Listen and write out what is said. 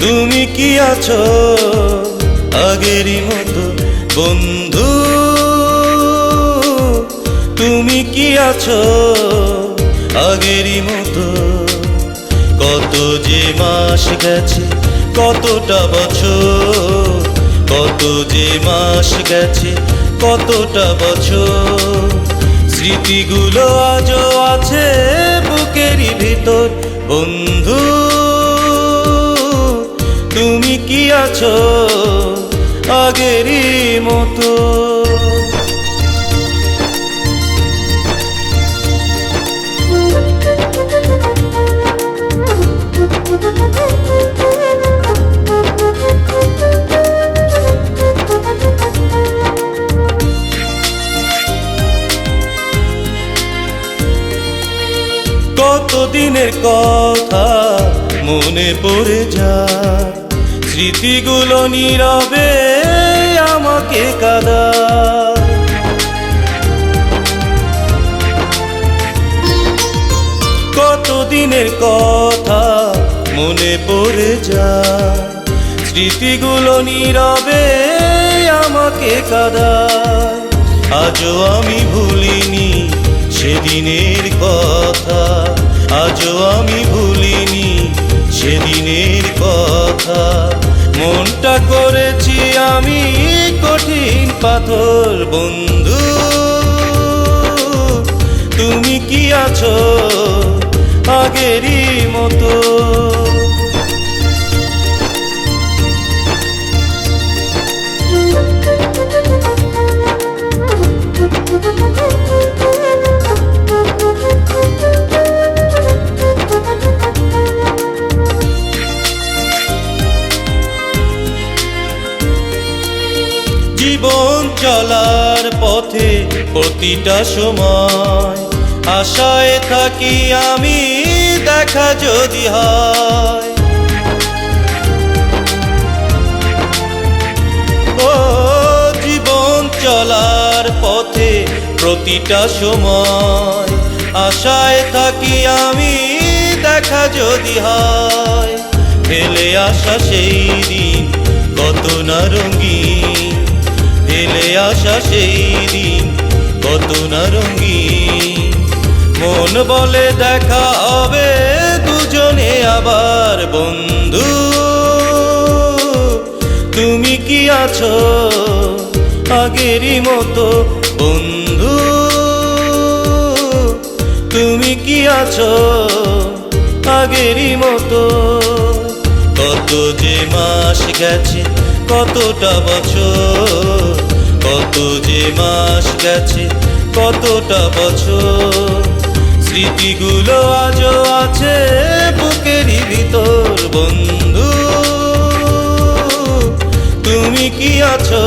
কি আছো আগেরই মতো? বন্ধু, তুমি কি আছো আগেরই মতো? কত যে মাস গেছে, কতটা বছর? কত যে মাস গেছে, কতটা বছর? স্মৃতিগুলো আজও আছে বুকেরই ভিতর। বন্ধু কি আছো আগেরই মতো? কত দিনের কথা মনে পড়ে যায়? স্মৃতিগুলো নীরবে আমাকে কাদা। কত দিনের কথা মনে পড়ে যায়। স্মৃতিগুলো নীরবে আমাকে কাদা। আজও আমি ভুলিনি সেদিনের কথা। আজও আমি ভুলিনি সেদিনের কথা। মনটা করেছি আমি কঠিন পাথর বন্ধু। তুমি কি আছো? আগেরই জীবন চলার পথে প্রতিটা সময় আশায় থাকি আমি, দেখা যদি হয়। ও, জীবন চলার পথে প্রতিটা সময় আশায় থাকি আমি, দেখা যদি হয়। ফেলে আসা সেই দিন, কত না রঙিন ফেলে আসা সেই দিন, কত না রঙিন। মন বলে দেখা হবে দুজনে আবার, বন্ধু। তুমি কি আছো আগেরই মতো, বন্ধু? তুমি কি আছো আগেরই মতো? কত যে মাস গেছে কতটা বছর? কত যে মাস গেছে, কতটা বছর? স্মৃতিগুলো আজও আছে বুকেরই ভিতর, বন্ধু। তুমি কি আছো?